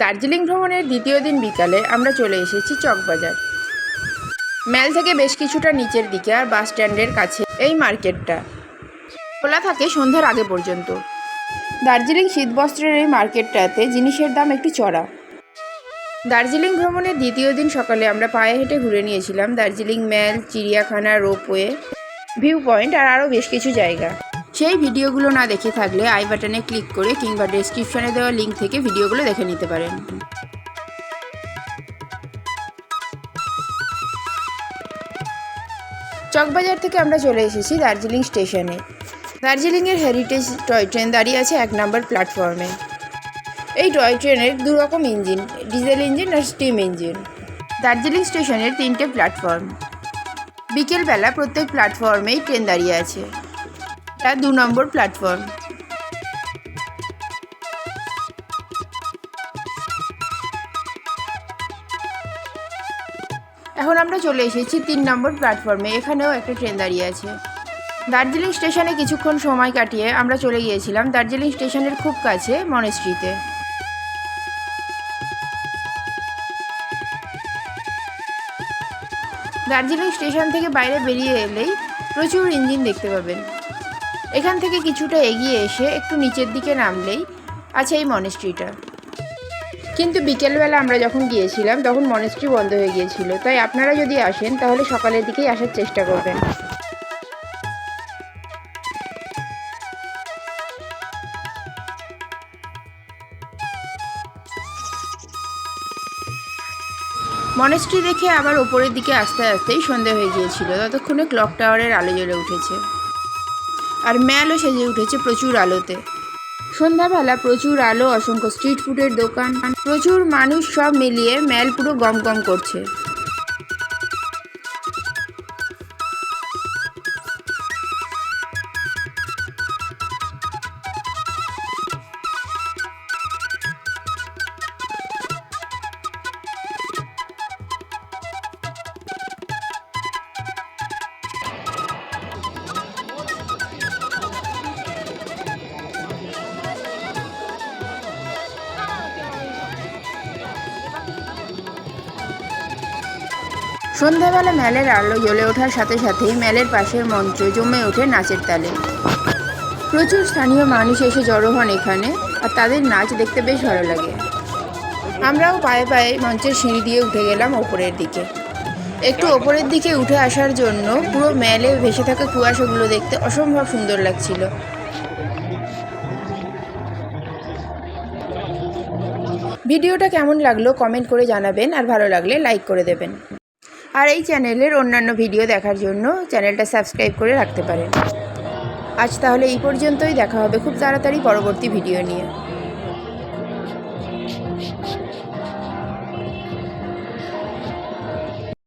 দার্জিলিং ভ্রমণের দ্বিতীয় দিন বিকালে আমরা চলে এসেছি চকবাজার। ম্যাল থেকে বেশ কিছুটা নিচের দিকে আর বাস স্ট্যান্ডের কাছে এই মার্কেটটা। খোলা থাকে সন্ধ্যার আগে পর্যন্ত। দার্জিলিং শীতবস্ত্রের এই মার্কেটটাতে জিনিসের দাম একটু চড়া। দার্জিলিং ভ্রমণের দ্বিতীয় দিন সকালে আমরা পায়ে হেঁটে ঘুরে নিয়েছিলাম দার্জিলিং ম্যাল চিড়িয়াখানা, রোপওয়ে ভিউ পয়েন্ট আর আরও বেশ কিছু জায়গা। সেই ভিডিওগুলো না দেখে থাকলে আই বাটনে ক্লিক করে কিংবা ডেসক্রিপশনে দেওয়া লিঙ্ক থেকে ভিডিওগুলো দেখে নিতে পারেন। চকবাজার থেকে আমরা চলে এসেছি দার্জিলিং স্টেশনে। দার্জিলিংয়ের হেরিটেজ টয় ট্রেন দাঁড়িয়ে আছে এক নম্বর প্ল্যাটফর্মে এই টয় ট্রেনের দু রকম ইঞ্জিন ডিজেল ইঞ্জিন আর স্টিম ইঞ্জিন দার্জিলিং স্টেশনের তিনটে প্ল্যাটফর্ম বিকেলবেলা প্রত্যেক প্ল্যাটফর্মেই ট্রেন দাঁড়িয়ে আছে। এটা দু নম্বর প্ল্যাটফর্ম এখন আমরা চলে এসেছি তিন নম্বর প্ল্যাটফর্মে এখানেও একটা ট্রেন দাঁড়িয়ে আছে। দার্জিলিং স্টেশনে কিছুক্ষণ সময় কাটিয়ে আমরা চলে গিয়েছিলাম দার্জিলিং স্টেশনের খুব কাছে মনেস্ট্রিতে দার্জিলিং স্টেশন থেকে বাইরে বেরিয়ে এলেই প্রচুর ইঞ্জিন দেখতে পাবেন। এখান থেকে কিছুটা এগিয়ে এসে একটু নিচের দিকে নামলেই আছে এই মনেস্ট্রিটা কিন্তু বিকেলবেলা আমরা যখন গিয়েছিলাম, তখন মনেস্ট্রি বন্ধ হয়ে গিয়েছিল। তাই আপনারা যদি আসেন, তাহলে সকালের দিকেই আসার চেষ্টা করবেন। মনেস্ট্রি দেখে আবার ওপরের দিকে আস্তে আস্তেই সন্ধে হয়ে গিয়েছিল। ততক্ষণে ক্লক টাওয়ারের আলো জ্বলে উঠেছে। আর ম্যালও সেজে উঠেছে প্রচুর আলোতে। সন্ধ্যাবেলা প্রচুর আলো, অসংখ্য স্ট্রিট ফুডের দোকান, প্রচুর মানুষ সব মিলিয়ে ম্যাল পুরো গম গম করছে। সন্ধ্যাবেলা ম্যালের আলো জ্বলে ওঠার সাথে সাথেই ম্যালের পাশের মঞ্চ জমে ওঠে নাচের তালে। প্রচুর স্থানীয় মানুষ এসে জড়ো হন এখানে, আর তাদের নাচ দেখতে বেশ ভালো লাগে। আমরাও পায়ে পায়ে মঞ্চের সিঁড়ি দিয়ে উঠে গেলাম ওপরের দিকে। একটু ওপরের দিকে উঠে আসার জন্য পুরো ম্যালে ভেসে থাকা কুয়াশাগুলো দেখতে অসম্ভব সুন্দর লাগছিল। ভিডিওটা কেমন লাগল কমেন্ট করে জানাবেন, আর ভালো লাগলে লাইক করে দেবেন। আর এই চ্যানেলের অন্যান্য ভিডিও দেখার জন্য চ্যানেলটা সাবস্ক্রাইব করে রাখতে পারেন। আজ তাহলে এই পর্যন্তই, দেখা হবে খুব তাড়াতাড়ি পরবর্তী ভিডিও নিয়ে।